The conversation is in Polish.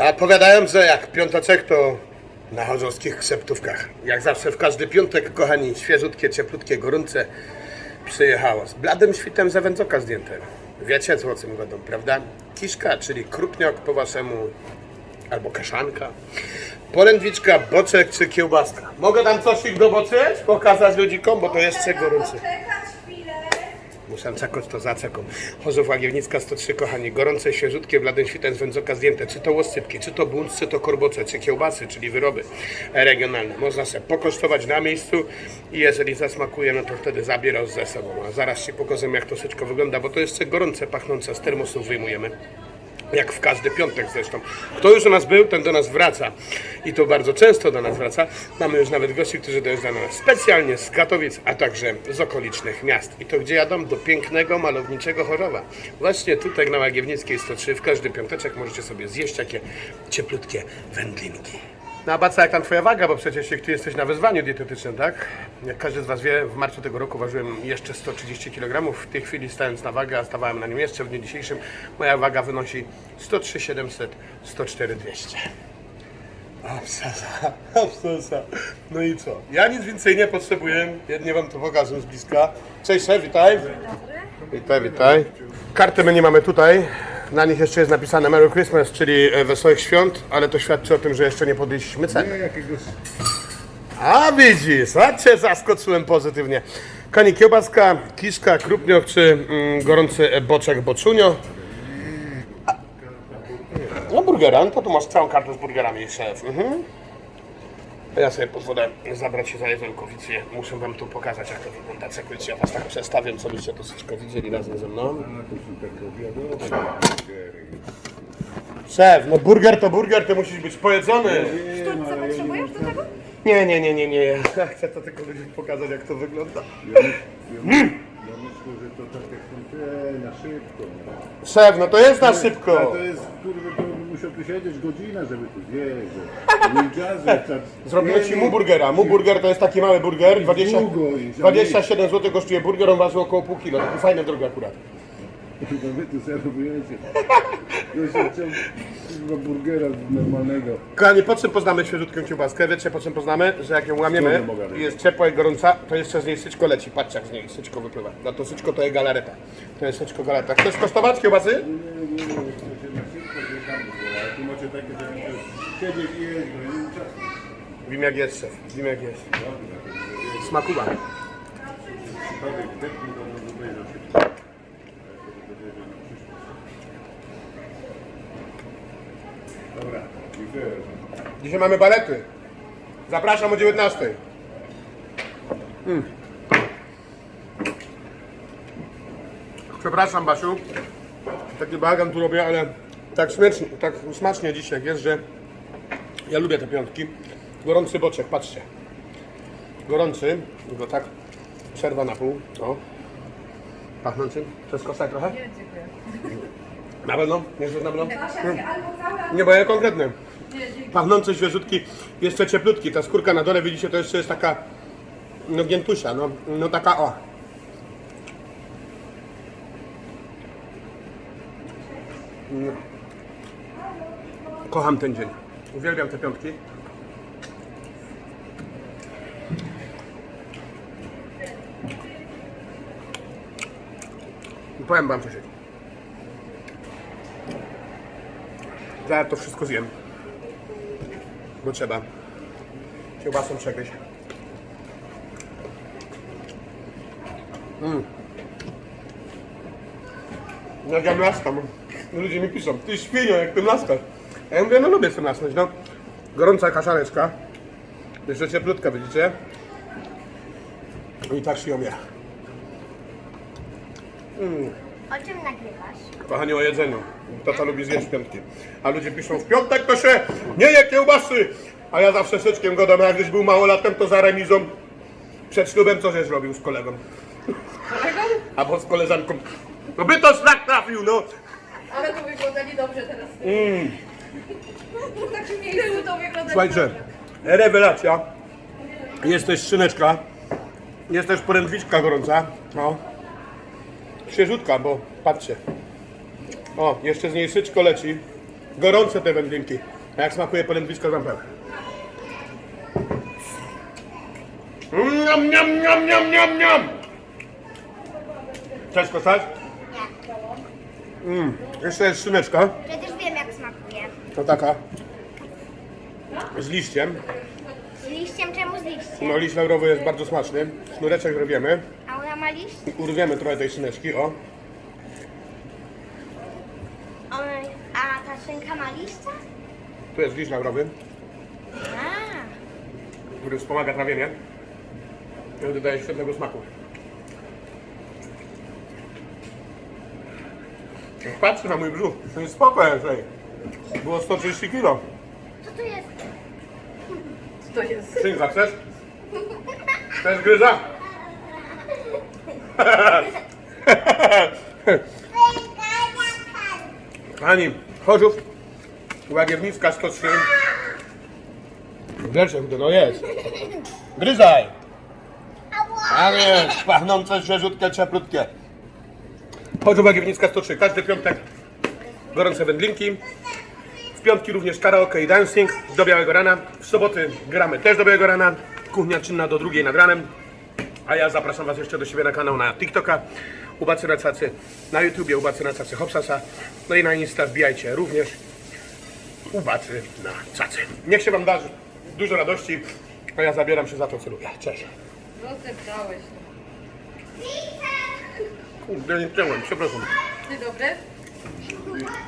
A powiadają, że jak piąteczek to na chorzowskich krzeptówkach. Jak zawsze w każdy piątek, kochani, świeżutkie, cieplutkie, gorące przyjechało. Z bladym świtem za wędzoka zdjęte. Wiecie, co o tym godą, prawda? Kiszka, czyli krupniok po waszemu, albo kaszanka. Porędwiczka, boczek czy kiełbaska. Mogę tam coś ich doboczyć? Pokazać ludzikom, bo to jeszcze gorące. Poczekać chwilę. Muszę czekać, to zaczeką. Chorzów Łagiewnicka 103, kochani. Gorące, świeżutkie, bladym świtem z wędzoka zdjęte. Czy to łosypki, czy to bunt, czy to korbocze, czy kiełbasy, czyli wyroby regionalne. Można sobie pokosztować na miejscu i jeżeli zasmakuje, no to wtedy zabierasz ze sobą. A zaraz Ci pokażę, jak to wszystko wygląda, bo to jeszcze gorące, pachnące, z termosów wyjmujemy. Jak w każdy piątek zresztą. Kto już u nas był, ten do nas wraca. I to bardzo często do nas wraca. Mamy już nawet gości, którzy dojeżdżają do nas specjalnie z Katowic, a także z okolicznych miast. I to gdzie jadą? Do pięknego, malowniczego Chorzowa. Właśnie tutaj na Łagiewnickiej 103 w każdy piąteczek możecie sobie zjeść takie cieplutkie wędlinki. No a Baca, jak tam twoja waga, bo przecież ty jesteś na wyzwaniu dietetycznym, tak? Jak każdy z was wie, w marcu tego roku ważyłem jeszcze 130 kg. W tej chwili stając na wagę, a stawałem na nim jeszcze w dniu dzisiejszym, moja waga wynosi 103 700, 104 200. Obsesa, obsesa. No i co? Ja nic więcej nie potrzebuję, jednie wam to pokażę z bliska. Cześć, szef, witaj. Witaj, witaj. Karty my nie mamy tutaj. Na nich jeszcze jest napisane Merry Christmas, czyli e, Wesołych Świąt, ale to świadczy o tym, że jeszcze nie podjęliśmy ceny. Nie jakiegoś A widzisz, a cię zaskoczyłem pozytywnie. Kani kiełbaska, kiszka, krupniok czy mm, gorący boczek boczunio. No burgera, no to tu masz całą kartę z burgerami, szef. Mhm. Ja sobie pozwolę zabrać się za jedzonko, widzicie, muszę wam tu pokazać jak to wygląda. Czekajcie, ja was tak przestawiam, co byście to wszystko widzieli razem ze mną. Szef, no burger to burger, to musisz być pojedzony. Ja potrzebujesz do tego? Nie, nie, nie, nie, nie. Ja chcę to tylko ludziom pokazać, jak to wygląda. Ja, myśl, ja, myśl, ja myślę, że to tak jak na szybko. Szef, no to jest na szybko. to jest, to musiał tu siedzieć godzinę, żeby tu zjeść. że- tak- Zrobimy ci mu burgera. Mu burger to jest taki mały burger. 20, Długo i- 27 zł kosztuje burger, on waży około pół kilo. Taki fajny drogi akurat. To wy tu serwujecie. Ja się chciał kurwa, burgera normalnego. Kochani, po czym poznamy świeżutką kiełbaskę? Wiecie po czym poznamy? Że jak ją łamiemy Skąd mogę i jest ciepła i gorąca, to jeszcze z niej syczko leci. Patrzcie jak z niej syczko wypływa. No to syczko to jest galareta. To jest syczko galareta. Chcesz kosztować kiełbasy? Nie, nie, nie, chcecie na szybko zjechać, macie takie, że siedzieć i jeść, no nie mam czasu. Wiem jak jest szef. Wiem jak jest. Smakuwa. Przypadek wdepnij do mnie obejrzał się. Dobra, dziękuję. Dzisiaj mamy balety. Zapraszam o 19. Mm. Przepraszam Basiu. Taki bagan tu robię, ale tak smacznie, tak smacznie dzisiaj jest, że ja lubię te piątki. Gorący boczek, patrzcie. Gorący, go tak przerwa na pół. O. Pachnący. Przez kostę trochę? Nie, dziękuję. Na pewno? Nie chcesz na pewno? Nie, bo ja konkretny. Pachnący, świeżutki, jeszcze cieplutki. Ta skórka na dole, widzicie, to jeszcze jest taka, no giętusia, no, no taka, o. Mm. Kocham ten dzień. Uwielbiam te piątki. I powiem wam coś. Zaraz to wszystko zjem. Bo trzeba. Kiełbasą przegryźć. Mm. Jak ja mlaskam. Ludzie mi piszą, ty świnio, jak ty mlaskasz. Ja mówię, no lubię sobie mlasknąć, no. Gorąca kaszaneczka. Jeszcze cieplutka, widzicie? I tak się ją je. O czym nagrywasz? Kochanie o jedzeniu. Tata lubi zjeść piątki. A ludzie piszą, w piątek to się nie je kiełbasy. A ja zawsze syczkiem godam, jak gdzieś był małolatem, to za remizą przed ślubem co żeś robił z kolegą? Kolegą? Albo z koleżanką. No by to szlak trafił, no. Ale to wygląda niedobrze teraz. Mm. To wygląda Słuchajcie, rewelacja. Jest też szyneczka. Jest też porędwiczka gorąca. No. Świeżutka, bo patrzcie. O, jeszcze z niej syczko leci. Gorące te wędlinki. A jak smakuje polędwisko, wam powiem. Niam, niam, niam, niam, niam, niam. Chcesz kostać? Nie. Mm. Jeszcze jest szyneczka. Przecież. To taka. Z liściem. Z liściem czemu z liściem? No liść laurowy jest bardzo smaczny. Sznureczek rwiemy. A ona ma liść? Urwiemy trochę tej szyneczki, o. On, a ta szynka ma liścia? Tu jest liść laurowy, A, który wspomaga trawienie. I dodaje świetnego smaku. Patrzcie na mój brzuch. To jest spoko. Było 130 kg. co tu jest? Co to jest? Szynka, chcesz? Chcesz gryza? Pani, Chorzów, Łagiewnicka 103. Grzeczek, no jest. Gryzaj! A nie, pachnące, świeżutkie, cieplutkie. Chorzów, Łagiewnicka 103. Każdy piątek gorące wędlinki. W piątki również karaoke i dancing do białego rana. W soboty gramy też do białego rana. Kuchnia czynna do drugiej nad ranem. A ja zapraszam Was jeszcze do siebie na kanał na TikToka Ubacy na Cacy, na YouTubie Ubacy na Cacy Hopsasa, no i na Insta wbijajcie również Ubacy na Cacy. Niech się Wam darzy dużo radości, a ja zabieram się za to, co lubię. Cześć. Rozebrałeś. Kurde, nie chciałem, przepraszam. Dzień Absolutely.